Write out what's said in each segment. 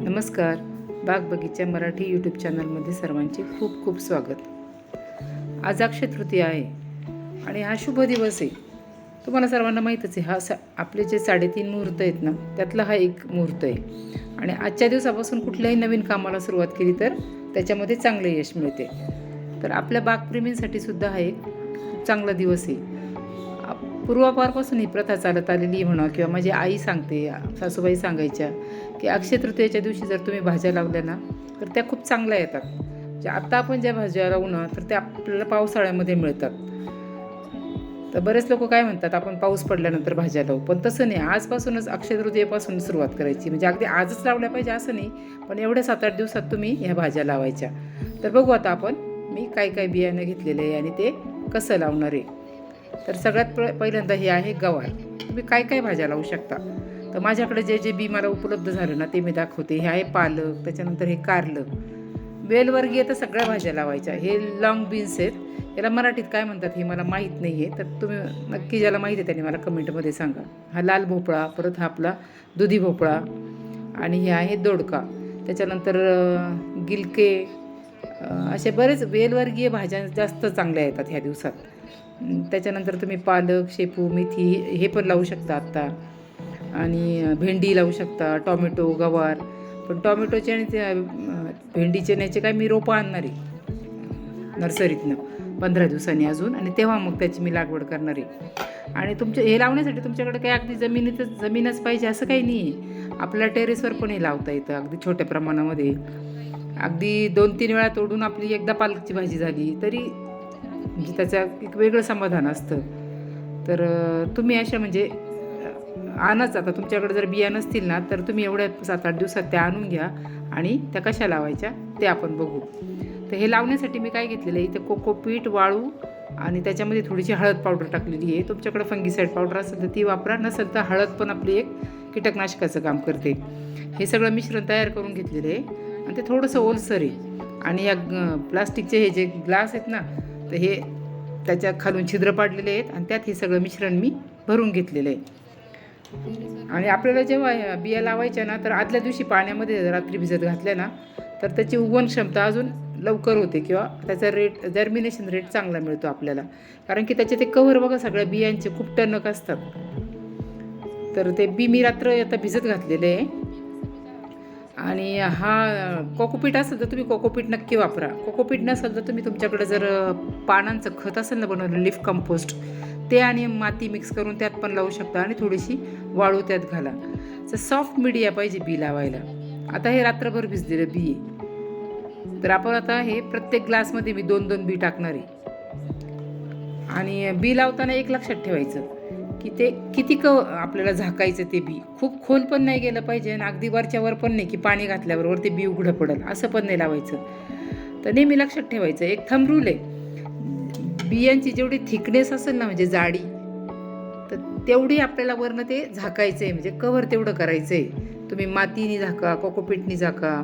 नमस्कार. बाग बगीचा मराठी यूट्यूब चॅनलमध्ये सर्वांचे खूप खूप स्वागत. आज अक्षय तृतीया आहे आणि हा शुभ दिवस आहे. तुम्हाला सर्वांना माहीतच आहे हा सा आपले जे साडेतीन मुहूर्त आहेत ना त्यातला हा एक मुहूर्त आहे. आणि आजच्या दिवसापासून कुठल्याही नवीन कामाला सुरुवात केली तर त्याच्यामध्ये चांगले यश मिळते. तर आपल्या बागप्रेमींसाठी सुद्धा हा एक चांगला दिवस आहे. पूर्वापारपासून ही प्रथा चालत आलेली म्हणा किंवा माझी आई सांगते सासूबाई सांगायच्या की अक्षय तृतीयेच्या दिवशी जर तुम्ही भाज्या लावल्या ना तर त्या खूप चांगल्या येतात. म्हणजे आता आपण ज्या भाज्या लावू ना तर त्या आपल्याला पावसाळ्यामध्ये मिळतात. तर बरेच लोक काय म्हणतात आपण पाऊस पडल्यानंतर भाज्या लावू. पण तसं नाही आजपासूनच अक्षय तृतीयेपासून सुरुवात करायची. म्हणजे अगदी आजच लावल्या पाहिजे असं नाही पण एवढ्या सात आठ दिवसात तुम्ही ह्या भाज्या लावायच्या. तर बघू आता आपण मी काय काय बियाणं घेतलेलं आहे आणि ते कसं लावणार आहे. तर सगळ्यात प पहिल्यांदा हे आहे गवार. तुम्ही काय काय भाज्या लावू शकता? तर माझ्याकडे जे जे बी मला उपलब्ध झालं ना ते मी दाखवते. हे आहे पालक त्याच्यानंतर हे कारलं. वेलवर्गीय तर सगळ्या भाज्या लावायच्या. हे लाँग बीन्स आहेत. याला मराठीत काय म्हणतात हे मला माहीत नाही आहे तर तुम्ही नक्की ज्याला माहीत आहे त्याने मला कमेंटमध्ये सांगा. हा लाल भोपळा परत हा आपला दुधी भोपळा. आणि हे आहे दोडका. त्याच्यानंतर गिलके असे बरेच वेलवर्गीय भाज्या जास्त चांगल्या येतात ह्या दिवसात. त्याच्यानंतर तुम्ही पालक शेपू मेथी हे- पण लावू शकता आत्ता आणि भेंडी लावू शकता टॉमॅटो गवार. पण टॉमॅटोचे आणि ते अं, भेंडीचे काय मी रोपं आणणार आहे. नर्सरीतनं पंधरा दिवसांनी अजून. आणि तेव्हा मग त्याची मी लागवड करणार आहे. आणि तुमचे हे लावण्यासाठी तुमच्याकडे काही अगदी जमिनीतच जमीनच पाहिजे असं काही नाही आहे. आपल्या टेरेसवर पण हे लावता येतं अगदी छोट्या प्रमाणामध्ये. अगदी दोन तीन वेळा तोडून आपली एकदा पालकची भाजी झाली तरी म्हणजे त्याचं एक वेगळं समाधान असतं. तर तुम्ही अशा म्हणजे आणच आता तुमच्याकडे जर बिया नसतील ना तर तुम्ही एवढ्या सात आठ दिवसात त्या आणून घ्या आणि त्या कशा लावायच्या ते आपण बघू. तर हे लावण्यासाठी मी काय घेतलेलं आहे इथे कोकोपीट वाळू आणि त्याच्यामध्ये थोडीशी हळद पावडर टाकलेली आहे. तुमच्याकडे फंगीसाईड पावडर असेल तर ती वापरा नसेल तर हळद पण आपली एक कीटकनाशकाचं काम करते. हे सगळं मिश्रण तयार करून घेतलेलं आहे. आणि ते थोडंसं ओलसर आहे. आणि या प्लास्टिकचे हे जे ग्लास आहेत ना तर हे त्याच्या खालून छिद्र पाडलेले आहेत आणि त्यात हे सगळं मिश्रण मी भरून घेतलेलं आहे. आणि आपल्याला जेव्हा बिया लावायच्या ना तर आदल्या दिवशी पाण्यामध्ये रात्री भिजत घातल्या ना तर त्याची उगवण क्षमता अजून लवकर होते किंवा त्याचा रेट जर्मिनेशन रेट चांगला मिळतो आपल्याला. कारण की त्याचे ते कव्हर बघा सगळ्या बियांचे खूप टणक असतात. तर ते बी मी रात्र आता भिजत घातलेले आहे. आणि हा कोकोपीट असेल तर तुम्ही कोकोपीट नक्की वापरा. कोकोपीट नसेल तर तुम्ही तुमच्याकडे जर पानांचं खत असेल ना बनवलं लिफ कंपोस्ट ते आणि माती मिक्स करून त्यात पण लावू शकता आणि थोडीशी वाळू त्यात घाला. तर सॉफ्ट मीडिया पाहिजे बी लावायला. आता हे रात्रभर भिजलेलं बी आहे. तर आपण आता हे प्रत्येक ग्लासमध्ये मी दोन दोन बी टाकणार आहे. आणि बी लावताना एक लक्षात ठेवायचं. की ते किती क आपल्याला झाकायचं ते बी. खूप खोल पण नाही गेलं पाहिजे आणि अगदी वरच्यावर पण नाही की पाणी घातल्याबरोबर ते बी उघडं पडेल. असं पण नाही लावायचं. तर नेहमी लक्षात ठेवायचं एक थंब रूल आहे. बियांची जेवढी थिकनेस असेल ना म्हणजे जाडी तर तेवढी आपल्याला वरनं ते झाकायचं आहे म्हणजे कवर तेवढं करायचं आहे तुम्ही मातीने झाका कोकोपीटनी झाका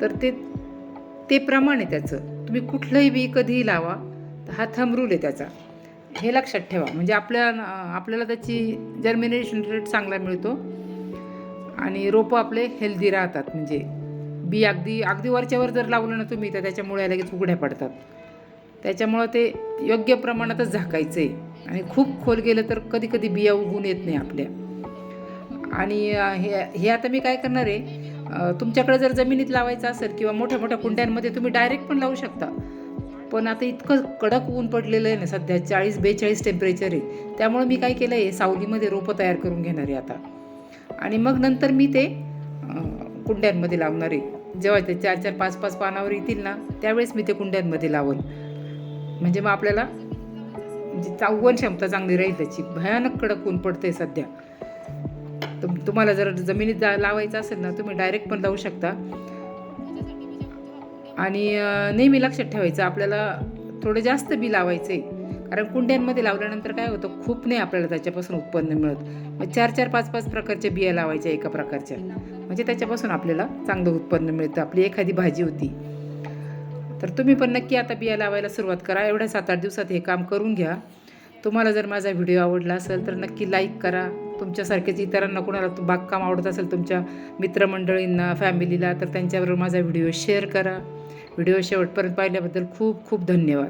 तर ते ते प्रमाण आहे त्याचं. तुम्ही कुठलंही बी कधीही लावा तर हा थंब रूल आहे त्याचा. हे लक्षात ठेवा. म्हणजे आपल्या आपल्याला त्याची जर्मिनेशन रेट चांगला मिळतो. आणि रोपं आपले हेल्दी राहतात. म्हणजे बी अगदी अगदी वरच्यावर जर लावलं ना तुम्ही तर त्याच्यामुळे लगेच उघड्या पडतात. त्याच्यामुळं ते योग्य प्रमाणातच झाकायचं आहे आणि खूप खोल गेलं तर कधी कधी बिया उगून येत नाही आपल्या. आणि हे हे आता मी काय करणार आहे तुमच्याकडे जर जमिनीत लावायचं असेल किंवा मोठ्या मोठ्या कुंड्यांमध्ये तुम्ही डायरेक्ट पण लावू शकता. पण आता इतकं कडक ऊन पडलेलं आहे ना सध्या चाळीस बेचाळीस टेम्परेचर आहे. त्यामुळे मी काय केलं आहे सावलीमध्ये रोपं तयार करून घेणार आहे आता. आणि मग नंतर मी ते कुंड्यांमध्ये लावणार आहे. जेव्हा ते चार चार पाच पाच पानावर येतील ना त्यावेळेस मी ते कुंड्यांमध्ये लावल. म्हणजे मग आपल्याला म्हणजे चावण क्षमता चांगली राहील त्याची. भयानक कडक ऊन पडते सध्या. तुम तुम्हाला जर जमिनीत जा लावायचं असेल ना तुम्ही डायरेक्ट पण लावू शकता. आणि नेहमी लक्षात ठेवायचं आपल्याला थोडं जास्त बी लावायचं आहे कारण कुंड्यांमध्ये लावल्यानंतर काय होतं खूप नाही आपल्याला त्याच्यापासून उत्पन्न मिळत. मग चार चार पाच पाच प्रकारच्या बिया लावायच्या एका प्रकारच्या. म्हणजे त्याच्यापासून आपल्याला चांगलं उत्पन्न मिळतं. आपली एखादी भाजी होती. तर तुम्ही पण नक्की आता बिया लावायला सुरुवात करा. एवढ्या सात आठ दिवसात हे काम करून घ्या. तुम्हाला जर माझा व्हिडिओ आवडला असेल तर नक्की लाईक करा. तुमच्यासारखेच इतरांना कोणाला तो बागकाम आवडत असेल तुमच्या मित्रमंडळींना फॅमिलीला तर त्यांच्याबरोबर माझा व्हिडिओ शेअर करा. व्हिडिओ शेवटपर्यंत पाहिल्याबद्दल खूप खूप धन्यवाद.